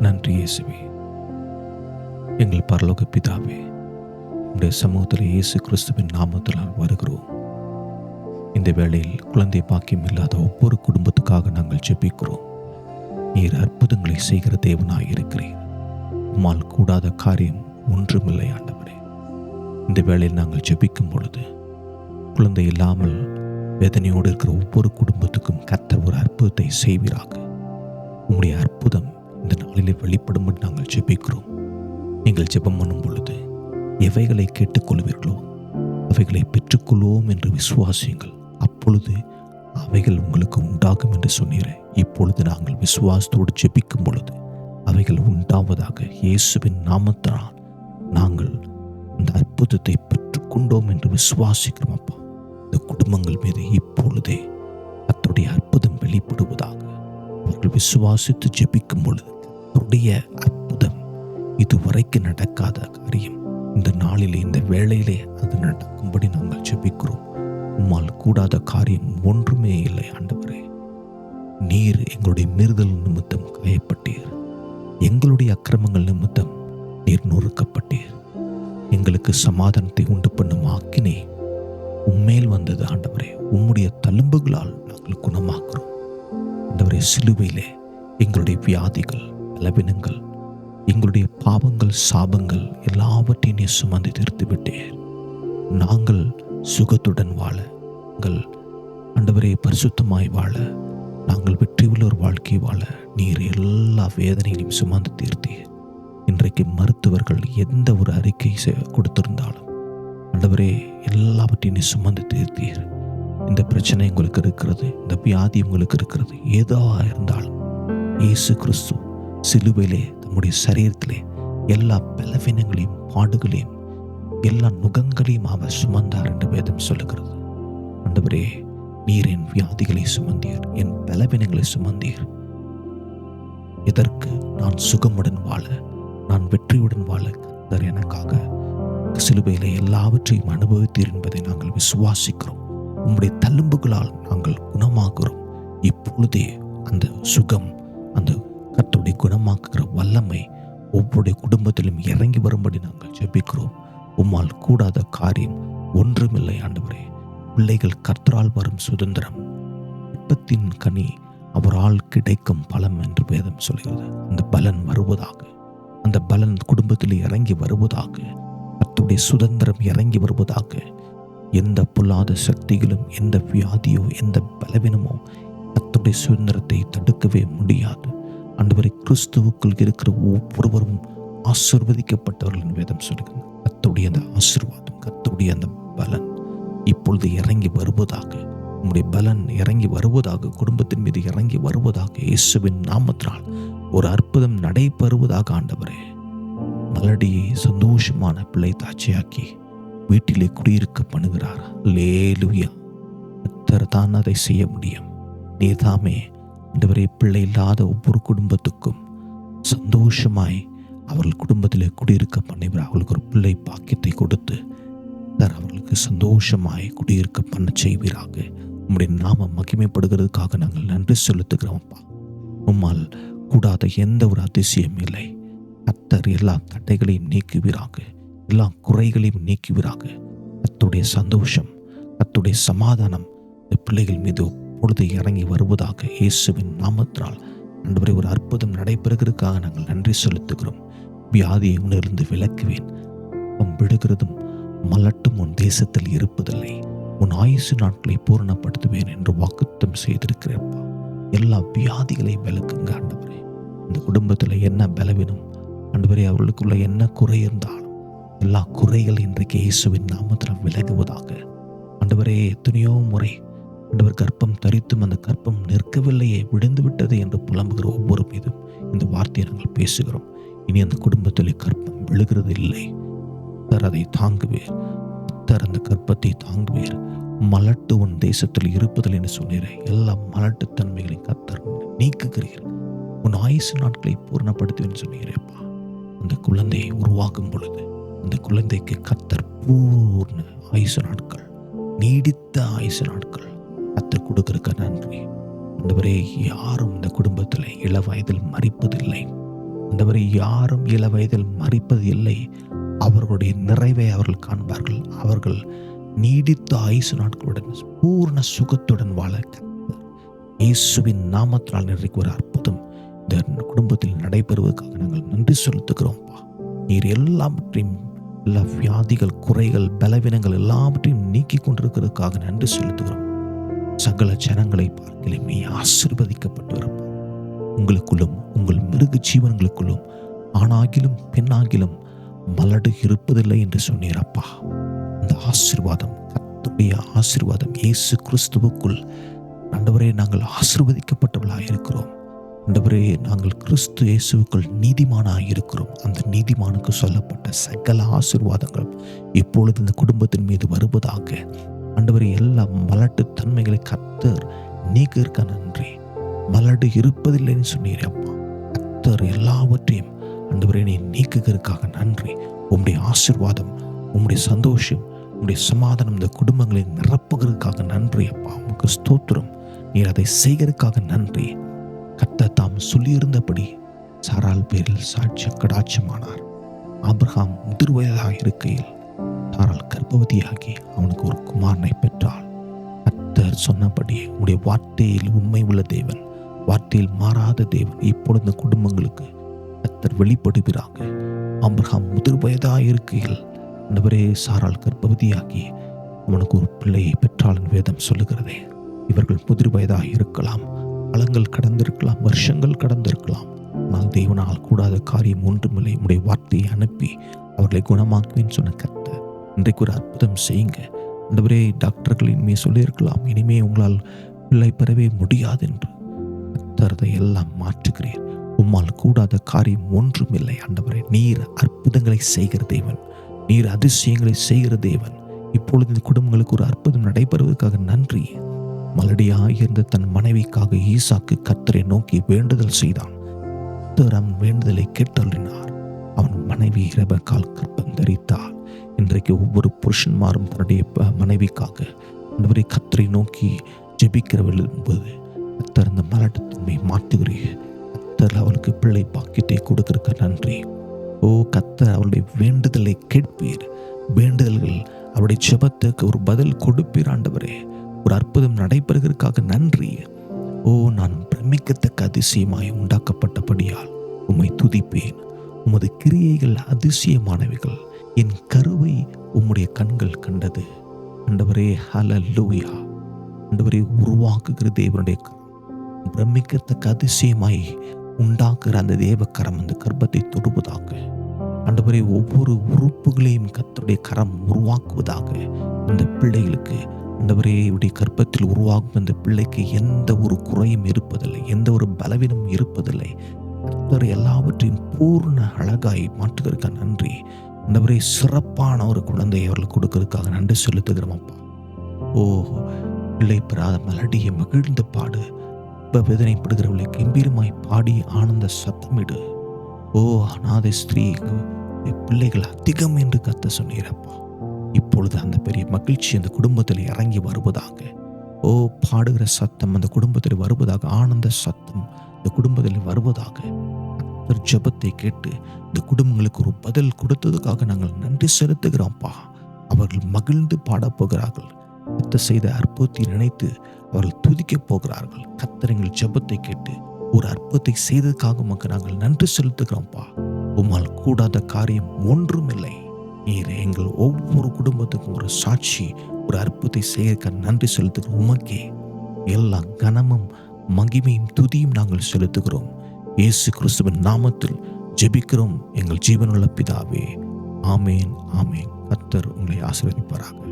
நன்றி இயேசுவே. எங்கள் பரலோக பிதாவே உடைய சமூகத்தில் இயேசு கிறிஸ்துவின் நாமத்தினால் வருகிறோம். இந்த வேளையில் குழந்தை பாக்கியம் இல்லாத ஒவ்வொரு குடும்பத்துக்காக நாங்கள் ஜெபிக்கிறோம். நீர் அற்புதங்களை செய்கிற தேவனாக இருக்கிறேன் உம்மால் கூடாத காரியம் ஒன்றுமில்லை ஆண்டவரே. இந்த வேளையில் நாங்கள் ஜெபிக்கும் பொழுது குழந்தை இல்லாமல் வேதனையோடு இருக்கிற ஒவ்வொரு குடும்பத்துக்கும் கத்த ஒரு அற்புதத்தை செய்வீராக. உங்களுடைய அற்புதம் இந்த நாளிலே வெளிப்படும்படி நாங்கள் ஜெபிக்கிறோம். நீங்கள் ஜெபம் பண்ணும் பொழுது எவைகளை கேட்டுக்கொள்வீர்களோ அவைகளை பெற்றுக்கொள்வோம் என்று விசுவாசியுங்கள். அப்பொழுது அவைகள் உங்களுக்கு உண்டாகும் என்று சொன்னீரே. இப்பொழுது நாங்கள் விசுவாசத்தோடு ஜெபிக்கும் பொழுது அவைகள் உண்டாவதாக இயேசுவின் நாமத்தினால் நாங்கள் இந்த அற்புதத்தை பெற்றுக்கொண்டோம் என்று விசுவாசிக்கிறோம் அப்பா. இந்த குடும்பங்கள் மீது இப்பொழுதே அத்துடைய அற்புதம் வெளிப்படுவதாக அவர்கள் விசுவாசித்து ஜெபிக்கும் பொழுது கர்த்தருடைய அற்புதம் இதுவரைக்கும் நடக்காத காரியம். இந்த நாளிலே இந்த வேளையிலே அது நடக்கும்படி நாங்கள் ஜெபிக்கிறோம். உம்மால் கூடாத காரியம் ஒன்றுமே இல்லை ஆண்டவரே. நீர் எங்களுடைய மீறுதல் நிமித்தம் காயப்பட்டீர். எங்களுடைய அக்கிரமங்கள் நிமித்தம் நீர் நொறுக்கப்பட்டீர். எங்களுக்கு சமாதானத்தை உண்டு பண்ணும் ஆக்கினே உம்மேல் வந்தது ஆண்டவரே. உம்முடைய தழும்புகளால் நாங்கள் குணமாக்குறோம். ஆண்டவரே சிலுவையிலே எங்களுடைய வியாதிகள் பலவினங்கள் எங்களுடைய பாவங்கள் சாபங்கள் எல்லாவற்றையும் நீ சுமந்து தீர்த்து விட்டீர் நாங்கள் சுகத்துடன் வாழ எங்கள் ஆண்டவரே பரிசுத்தமாய் வாழ நாங்கள் வெற்றியுள்ள ஒரு வாழ்க்கை வாழ நீர் எல்லா வேதனைகளையும் சுமந்து தீர்த்தீர். இன்றைக்கு மருத்துவர்கள் எந்த ஒரு அறிக்கை கொடுத்திருந்தாலும் ஆண்டவரே எல்லாவற்றையும் நீ சுமந்து தீர்த்தீர். இந்த பிரச்சனை உங்களுக்கு இருக்கிறது இந்த வியாதி உங்களுக்கு இருக்கிறது ஏதோ இருந்தாலும் இயேசு கிறிஸ்து சிலுவையிலே தம்முடைய சரீரத்திலே எல்லா பலவீனங்களையும் பாடுகளையும் எல்லா நுகங்களையும் அவர் சுமந்தார் என்று வேதம் சொல்லுகிறது. ஆண்டவரே நீர் என் வியாதிகளை சுமந்தீர் என் பலவீனங்களை சுமந்தீர். எதற்கு நான் சுகமுடன் வாழ நான் வெற்றியுடன் வாழ கத்தர் எனக்காக சிலுவையில் எல்லாவற்றையும் அனுபவித்தீர் என்பதை நாங்கள் விசுவாசிக்கிறோம். உம்முடைய தள்ளும்புகளால் நாங்கள் குணமாகிறோம். இப்பொழுதே அந்த சுகம் அந்த கர்த்தருடைய குணமாக்குகிற வல்லமை ஒவ்வொருடைய குடும்பத்திலும் இறங்கி வரும்படி நாங்கள் ஜெபிக்கிறோம். உம்மால் கூடாத காரியம் ஒன்றுமில்லை ஆண்டவரே. பிள்ளைகள் கர்த்தரால் வரும் சுதந்திரம் விருப்பத்தின் கனி அவரால் கிடைக்கும் பலம் என்று வேதம் சொல்கிறது. அந்த பலன் வருவதாக அந்த பலன் குடும்பத்தில் இறங்கி வருவதாக அத்துடைய சுதந்திரம் இறங்கி வருவதாக எந்த பொல்லாத சக்திகளும் எந்த வியாதியோ எந்த பலவீனமோ கர்த்தருடைய சுதந்திரத்தை தடுக்கவே முடியாது. ஆண்டவரை கிறிஸ்துவுக்குள் இருக்கிற ஒவ்வொருவரும் ஆசிர்வதிக்கப்பட்டவர்களின் வேதம் சொல்கிறது கத்துடைய அந்த ஆசிர்வாதம் கத்துடைய அந்த பலன் இப்பொழுது இறங்கி வருவதாக உங்களுடைய பலன் இறங்கி வருவதாக குடும்பத்தின் மீது இறங்கி வருவதாக இயேசுவின் நாமத்தினால் ஒரு அற்புதம் நடைபெறுவதாக ஆண்டவரே மலடியை சந்தோஷமான பிள்ளை தாட்சியாக்கி வீட்டிலே குடியிருக்க பண்ணுகிறார். லேலுயா கர்த்தர் தான் அதை செய்ய முடியும். நீதாமே ஆண்டவரே பிள்ளை இல்லாத ஒவ்வொரு குடும்பத்துக்கும் சந்தோஷமாய் அவர்கள் குடும்பத்திலே குடியிருக்க பண்ணிவர் அவர்களுக்கு ஒரு பிள்ளை பாக்கியத்தை கொடுத்து சார் அவர்களுக்கு சந்தோஷமாய் குடியிருக்க பண்ண செய்வீராக. உம்முடைய நாம மகிமைப்படுகிறதுக்காக நாங்கள் நன்றி செலுத்துகிறோம்ப்பா உம்மால் கூடாத எந்த ஒரு அதிசயம் இல்லை. அத்தர் எல்லா தடைகளையும் நீக்குவீராக. எல்லா குறைகளையும் நீக்குவீராக. அத்துடைய சந்தோஷம் அத்துடைய சமாதானம் இந்த பிள்ளைகள் மீது பொழுது இறங்கி வருவதாக இயேசுவின் நாமத்தினால் ஆண்டவரே ஒரு அற்புதம் நடைபெறுகிறதுக்காக நாங்கள் நன்றி செலுத்துகிறோம். வியாதியை உணர்ந்து விளக்குவேன். அப்பம் விடுகிறதும் மலட்டும் உன் தேசத்தில் இருப்பதில்லை. உன் ஆயுசு நாட்களை பூரணப்படுத்துவேன் என்று வாக்குத்தம் செய்திருக்கிறப்பா எல்லா வியாதிகளையும் விளக்குங்க ஆண்டவரே இந்த குடும்பத்தில் என்ன பலவீனம்? ஆண்டவரே அவர்களுக்குள்ள என்ன குறை இருந்தாலும் எல்லா குறைகள் இன்றைக்கு இயேசுவின் நாமத்தில் விலகுவதாக. ஆண்டவரே எத்தனையோ முறை ஆண்டவர் கற்பம் தரித்தும் அந்த கற்பம் நிற்கவில்லையே விழுந்து விட்டது என்று புலம்புகிற ஒவ்வொரு மீதும் இந்த வார்த்தையை நாங்கள் பேசுகிறோம். இனி அந்த குடும்பத்தில் கற்பம் விழுகிறது இல்லை. கர்த்தர் அதை தாங்குவேர். கர்த்தர் அந்த கற்பத்தை தாங்குவேர். மலட்டு உன் தேசத்தில் இருப்பதில் என்று சொன்னீரே. எல்லா மலட்டுத்தன்மைகளையும் கத்தர் நீக்குகிறீர். உன் ஆயுசு நாட்களை பூர்ணப்படுத்துவேன் சொன்னீரேப்பா. அந்த குழந்தையை உருவாக்கும் பொழுது அந்த குழந்தைக்கு கத்தர் பூர்ண ஆயுசு நாட்கள் நீடித்த ஆயுசு நாட்கள் கர்த்தர் கொடுக்கறக்க நன்றி அந்தவரே யாரும் இந்த குடும்பத்தில் இள வயதில் மறிப்பதில்லை. அந்தவரை யாரும் இள வயதில் மறிப்பது இல்லை அவர்களுடைய நிறைவை அவர்கள் காண்பார்கள். அவர்கள் நீடித்த ஆயுசு நாட்களுடன் பூர்ண சுகத்துடன் வாழ இயேசுவின் நாமத்தினால் நிறைக்கு ஒரு அற்புதம் இந்த குடும்பத்தில் நடைபெறுவதற்காக நாங்கள் நன்றி செலுத்துகிறோம்ப்பா நீர் எல்லாவற்றையும் எல்லா வியாதிகள் குறைகள் பலவீனங்கள் எல்லாவற்றையும் நீக்கி கொண்டிருக்கிறதுக்காக நன்றி செலுத்துகிறோம். சகல ஜனங்களை பார்க்கலுமே ஆசிர்வதிக்கப்பட்டு உங்களுக்குள்ளும் உங்கள் மிருக ஜீவன்களுக்குள்ளும் ஆணாகிலும் பெண்ணாகிலும் மலடு இருப்பதில்லை என்று சொன்னீரப்பா அந்த ஆசிர்வாதம் கத்துடைய ஆசிர்வாதம் இயேசு கிறிஸ்துவுக்குள் ஆண்டவரே நாங்கள் ஆசிர்வதிக்கப்பட்டவர்களாக இருக்கிறோம். ஆண்டவரே நாங்கள் கிறிஸ்து இயேசுவுக்குள் நீதிமானாக இருக்கிறோம். அந்த நீதிமானுக்கு சொல்லப்பட்ட சகல ஆசிர்வாதங்களும் இப்பொழுது இந்த குடும்பத்தின் மீது வருவதாக ஆண்டவர் எல்லா மலட்டு தன்மைகளை கர்த்தர் நீக்கிருக்க நன்றி. மலட்டு இருப்பதில்லைன்னு சொன்னீர் அப்பா. கத்தர் எல்லாவற்றையும் ஆண்டவரே நீ நீக்குகிறதுக்காக நன்றி. உம்முடைய ஆசிர்வாதம் உம்முடைய சந்தோஷம் உம்முடைய சமாதானம் இந்த குடும்பங்களை நிரப்புகிறதுக்காக நன்றி அப்பா. உமக்கு ஸ்தோத்திரம். நீர் அதை செய்கிறதுக்காக நன்றி. கத்த தாம் சொல்லியிருந்தபடி சாரால் பேரில் சாட்சிய கடாட்சமானார். ஆப்ரஹாம் முதிர்வயதாக இருக்கையில் சாரால் கர்ப்பவதியாகி அவனுக்கு ஒரு குமாரனை பெற்றாள். கத்தர் சொன்னபடி உடைய வார்த்தையில் உண்மை உள்ள தேவன் வார்த்தையில் மாறாத தேவன் இப்பொழுது இந்த குடும்பங்களுக்கு கத்தர் வெளிப்படுகிறாங்க. ஆபிரகாம் முதிர் வயதாக இருக்கையில் நபரே சாரால் கர்ப்பவதியாகி அவனுக்கு ஒரு பிள்ளையை பெற்றாளின் வேதம் சொல்லுகிறதே. இவர்கள் முதிர் வயதாக இருக்கலாம் காலங்கள் கடந்திருக்கலாம் வருஷங்கள் கடந்திருக்கலாம். ஆனால் தேவனால் கூடாத காரியம் ஒன்றுமில்லை. உடைய வார்த்தையை அனுப்பி அவர்களை குணமாக்குவேன் சொன்ன கத்தர் இன்றைக்கு ஒரு அற்புதம் செய்யுங்க. ஆண்டவரே டாக்டர்கள் இனிமே சொல்லியிருக்கலாம் இனிமே உங்களால் பிள்ளை பெறவே முடியாது என்று. கத்தரதை எல்லாம் மாற்றுகிறேன் உம்மால் கூடாத காரியம் ஒன்றும் இல்லை ஆண்டவரே. நீர் அற்புதங்களை செய்கிற தேவன். நீர் அதிசயங்களை செய்கிற தேவன். இப்பொழுது இந்த குடும்பங்களுக்கு ஒரு அற்புதம் நடைபெறுவதற்காக நன்றி. மலடியாக இருந்த தன் மனைவிக்காக ஈசாக்கு கத்தரை நோக்கி வேண்டுதல் செய்தான். கத்தர் அவன் வேண்டுதலை கேட்டறினார் அவன் மனைவி இரபக்கால் கற்பம் தரித்தார். இன்றைக்கு ஒவ்வொரு புருஷன்மாரும் தன்னுடைய மனைவிக்காக. ஆண்டவரை கத்தரை நோக்கி ஜெபிக்கிறவள் என்பது கத்தர் அந்த மலட்டுத்தன்மை மாற்றுகிறீர். கத்தர் அவளுக்கு பிள்ளை பாக்கியத்தை கொடுக்கறக்க நன்றி. ஓ கத்தர் அவளுடைய வேண்டுதலை கேட்பீர். வேண்டுதல்கள் அவருடைய ஜெபத்துக்கு ஒரு பதில் கொடுப்பீர் ஆண்டவரே. ஒரு அற்புதம் நடைபெறுகிறதுக்காக நன்றி. ஓ நான் பிரமிக்கத்தக்க அதிசயமாய் உண்டாக்கப்பட்டபடியால் உம்மை துதிப்பேன். உமது கிரியைகள் அதிசயமானவைகள். என் கருவை உம்முடைய கண்கள் கண்டது. ஆண்டவரே லூயா ஆண்டவரே உருவாக்குகிற தேவனுடைய பிரமிக்கத்தக்க அதிசயமாய் உண்டாக்குற அந்த தேவக்கரம் அந்த கர்ப்பத்தை தொடுவதாக. ஆண்டவரே ஒவ்வொரு உறுப்புகளையும் கத்தருடைய கரம் உருவாக்குவதாக. இந்த பிள்ளைகளுக்கு ஆண்டவரே இவருடைய கர்ப்பத்தில் உருவாகும் அந்த பிள்ளைக்கு எந்த ஒரு குறையும் இருப்பதில்லை எந்த ஒரு பலவீனமும் இருப்பதில்லை. கர்த்தர் எல்லாவற்றையும் பூர்ண அழகாய் மாற்றுவதற்கு நன்றி. ஆண்டவரே சிறப்பான ஒரு குழந்தையை அவர்களுக்கு கொடுக்கறதுக்காக நன்றி செலுத்துகிறோம் அப்பா. ஓ பிள்ளை பெறாத மலடியை மகிழ்ந்து பாடு இப்ப வேதனைப்படுகிறவர்களை கம்பீரமாய் பாடி ஆனந்த சத்தமிடு. ஓ அநாதை ஸ்திரீ பிள்ளைகள் அதிகம் என்று கத்த சொன்னீரப்பா இப்பொழுது அந்த பெரிய மகிழ்ச்சி அந்த குடும்பத்தில் இறங்கி வருவதாக. ஓ பாடுகிற சத்தம் அந்த குடும்பத்தில் வருவதாக ஆனந்த சத்தம் இந்த குடும்பத்தில் வருவதாக. கர்த்தர் ஜெபத்தை கேட்டு இந்த குடும்பங்களுக்கு ஒரு பதில் கொடுத்ததுக்காக நாங்கள் நன்றி செலுத்துகிறோம்ப்பா. அவர்கள் மகிழ்ந்து பாடப் போகிறார்கள். கத்த செய்த அற்புதத்தை நினைத்து அவர்கள் துதிக்கப் போகிறார்கள். கத்தர் எங்கள் ஜெபத்தை கேட்டு ஒரு அற்புதத்தை செய்ததுக்காக உமக்கு நாங்கள் நன்றி செலுத்துகிறோம்ப்பா. உம்மால் கூடாத காரியம் ஒன்றுமில்லை நீர் எங்கள் ஒவ்வொரு குடும்பத்துக்கும் ஒரு சாட்சி ஒரு அற்புதத்தை செய்ய நன்றி செலுத்துகிறோம். உமக்கே எல்லா கனமும் மகிமையும் துதியும் நாங்கள் செலுத்துகிறோம். இயேசு கிறிஸ்துவின் நாமத்தில் ஜெபிக்கிறோம். எங்கள் ஜீவனுள்ள பிதாவே ஆமேன் ஆமேன். கத்தர் உங்களை ஆசீர்வதிப்பாராக.